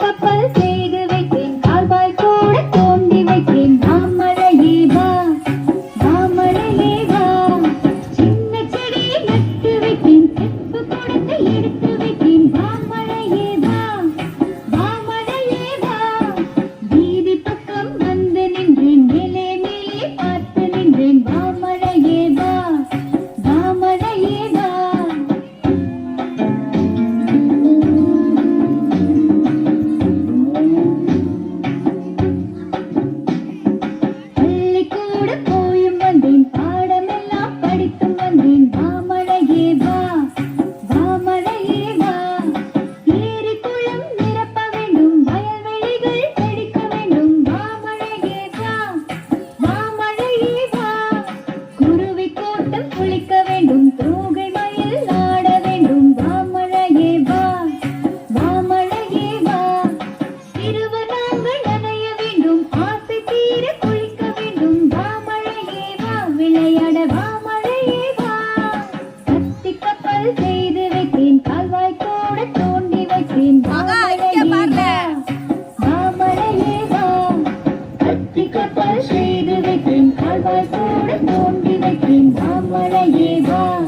கப்பல் করে கத்தி கப்பல் கூட மாமலையே வா.